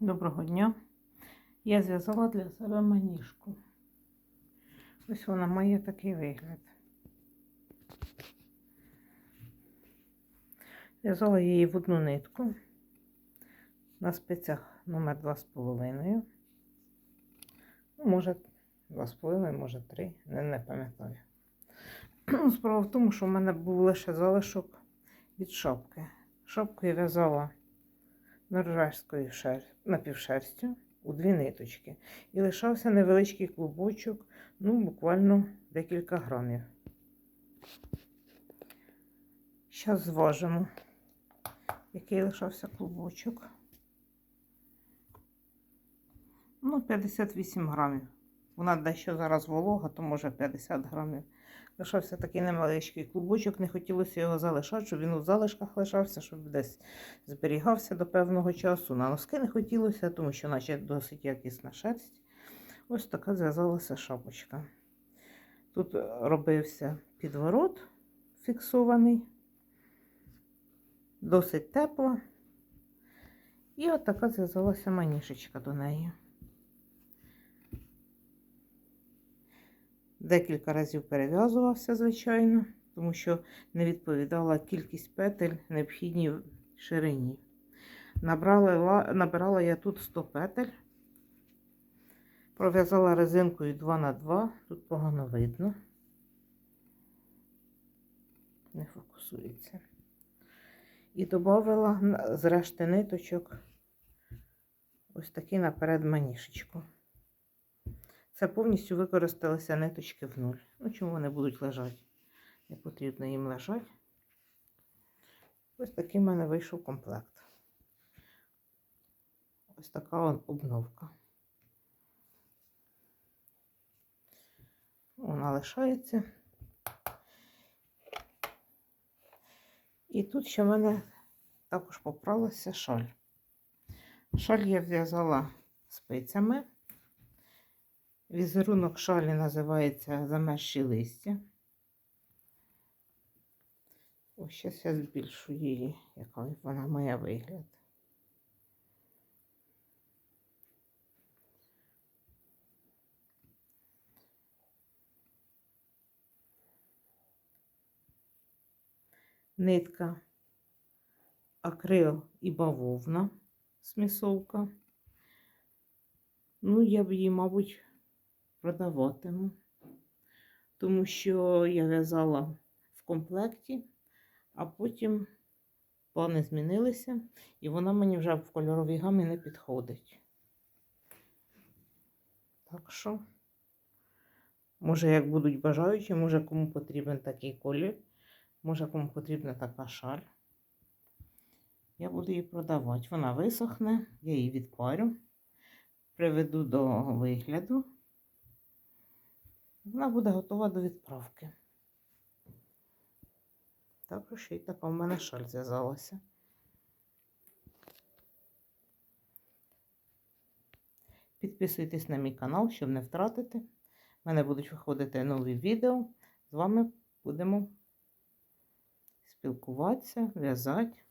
Доброго дня. Я зв'язала для себе маніжку. Ось вона має такий вигляд. В'язала її в одну нитку на спицях номер 2,5. Ну, може, 2,5, може 3, не, не пам'ятаю. Справа в тому, що в мене був лише залишок від шапки. Шапку я в'язала норвежською шер... напівшерстю у дві ниточки. І лишався невеличкий клубочок, ну, буквально декілька грамів. Зараз зважимо, який лишався клубочок. Ну, 58 грамів. Вона дещо зараз волога, то може 50 грамів. Лишався такий невеличкий клубочок, не хотілося його залишати, щоб він у залишках лишався, щоб десь зберігався до певного часу. На носки не хотілося, тому що, наче досить якісна шерсть. Ось така зв'язалася шапочка. Тут робився підворот фіксований, досить тепла. І от така зв'язалася манішечка до неї. Декілька разів перев'язувався, звичайно, тому що не відповідала кількість петель необхідній ширині. Набрала, набирала я тут 100 петель, пров'язала резинкою 2 на 2 тут погано видно, не фокусується. І додала з решти ниточок ось такий наперед манішечку. Це повністю використалися ниточки в нуль. Ну, чому вони будуть лежати? Не потрібно їм лежати. Ось такий в мене вийшов комплект. Ось така обновка. Вона лишається. І тут ще в мене також попралася шаль. Шаль я в'язала спицями. Візерунок шалі називається замерші листя. Ось зараз я збільшу її, яка вона має вигляд. Нитка акрил і бавовна смісовка. Ну, я б її, мабуть, продаватиму, тому що я в'язала в комплекті, а потім плани змінилися, і вона мені вже в кольоровій гамі не підходить. Так що, може, як будуть бажаючі, може кому потрібен такий колір, може кому потрібна така шаль. Я буду її продавати. Вона висохне, я її відпарю, приведу до вигляду. Вона буде готова до відправки. Також ще й така в мене шаль зв'язалася. Підписуйтесь на мій канал, щоб не втратити. У мене будуть виходити нові відео. З вами будемо спілкуватися, в'язати.